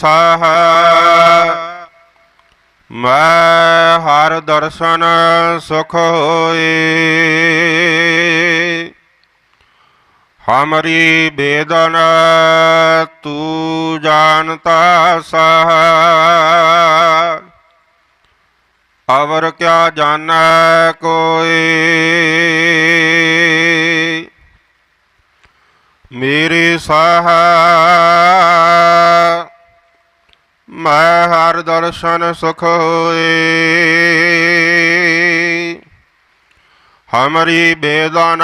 ਸਾਹ। ਮੈਂ ਹਰ ਦਰਸ਼ਨ ਸੁਖ ਹੋਏ। ਹਮਰੀ ਬੇਦਨ ਤੂੰ ਜਾਣਤਾ ਸਹ। ਅਵਰ ਕਿਆ ਜਾਣੈ ਕੋਈ ਮੇਰੇ ਸਾਹ ਮੈਂ ਹਰ ਦਰਸ਼ਨ ਸੁਖ ਹੋਏ। ਹਮਰੀ ਬੇਦਨ,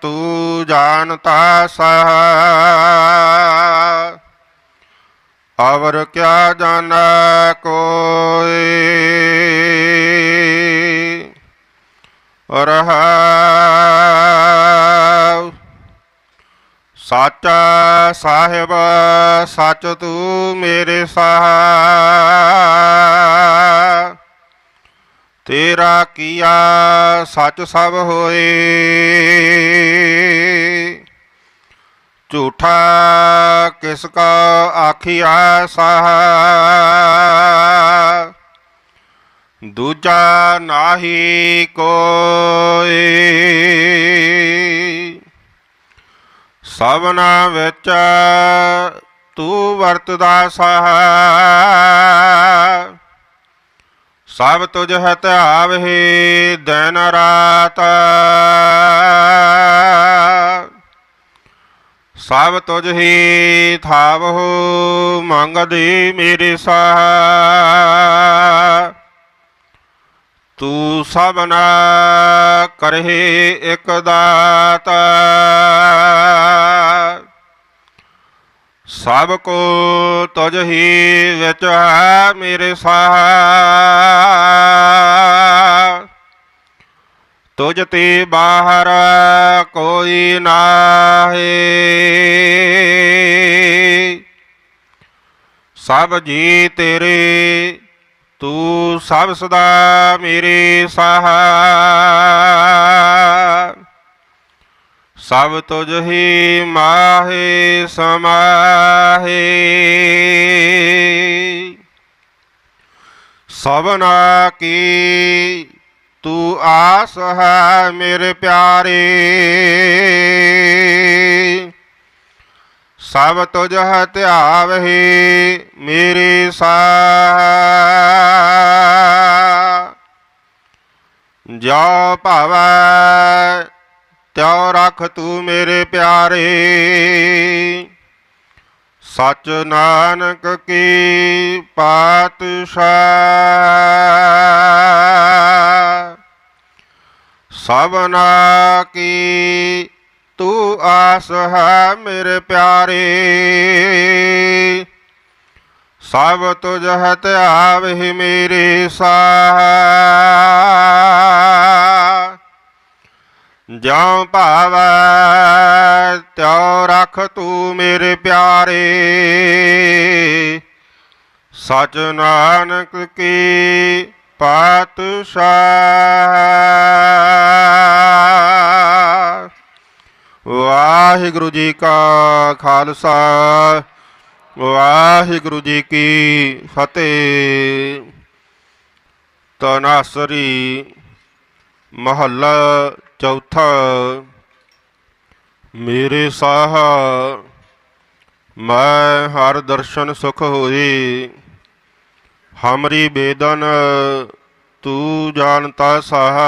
ਤੂੰ ਜਾਣਤਾ ਸਹ। ਅਵਰ ਕਿਆ ਜਾਣੈ ਕੋਈ ਰਹਾਉ ਸਾਚਾ ਸਾਹਿਬ ਸੱਚ ਤੂੰ ਮੇਰੇ ਸਾਹ ਤੇਰਾ ਕੀਆ ਸੱਚ ਸਭ ਹੋਏ ਝੂਠਾ ਕਿਸ ਕਾ ਆਖੀਆ ਸਾਹ ਦੂਜਾ ਨਾਹੀ ਕੋਈ ਸਭਨਾ ਵਿੱਚ ਤੂੰ ਵਰਤਦਾ ਸਹਾ। ਸਭ ਤੁਝ ਹੈ ਧਿਆਵਹਿ ਦਿਨ ਰਾਤ। ਸਭ ਤੁਝ ਹੀ ਥਾਵਹੁ ਮੰਗਦੀ ਮੇਰੇ ਸਾਹ। ਤੂੰ ਸਭਨਾ ਕਰਹਿ ਇਕ ਦਾਤ। ਸਭ ਕੋ ਤੁਝ ਹੀ ਵਿੱਚ ਹੈ ਮੇਰੇ ਸਾਹ। ਤੁਝ ਤੇ ਬਾਹਰ ਕੋਈ ਨਾਹੀ। ਸਭ ਜੀ ਤੇਰੇ ਤੂੰ ਸਭ ਸਦਾ ਮੇਰੇ ਸਹਾ। ਸਭ ਤੁਝ ਹੀ ਮਾਹੇ ਸਮਾਹੇ। ਸਭਨਾ ਕੀ ਤੂੰ ਆਸ ਹੈ ਮੇਰੇ ਪਿਆਰੇ। ਸਭ ਤੁਝ ਹੈ ਧਿਆਵਹਿ ਮੇਰੇ ਸਾਹ। ਜੋ ਭਾਵੈ, ਤਿਉ ਰਖ ਤੂੰ ਮੇਰੇ ਪਿਆਰੇ। ਸਚ ਨਾਨਕ ਕੀ ਪਾਤਸ਼ਾਹ। ਸਭਨਾ ਕੀ ਤੂੰ ਆਸ ਹੈ ਮੇਰੇ ਪਿਆਰੇ। ਸਭ ਤੁਝ ਹੈ ਧਿਆਵਹਿ ਮੇਰੇ ਸਾਹ। ਜਿਉ ਭਾਵੈ, ਤਿਉ ਰਖ ਤੂੰ ਮੇਰੇ ਪਿਆਰੇ। ਸਚ ਨਾਨਕ ਕੀ ਪਾਤਸ਼ਾਹ। ਵਾਹਿਗੁਰੂ ਜੀ ਕਾ ਖਾਲਸਾ, ਵਾਹਿਗੁਰੂ ਜੀ ਕੀ ਫਤਿਹ। ਤਨਾਸਰੀ ਮਹੱਲਾ ਚੌਥਾ, ਮੇਰੇ ਸਾਹ, ਮੈਂ ਹਰ ਦਰਸ਼ਨ ਸੁਖ ਹੋਈ ਹਮਰੀ ਬੇਦਨ, ਤੂੰ ਜਾਣਤਾ ਸਾਹ।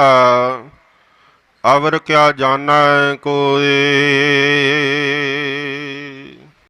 ਅਵਰ ਕਿਆ ਜਾਣੈ ਕੋਏ?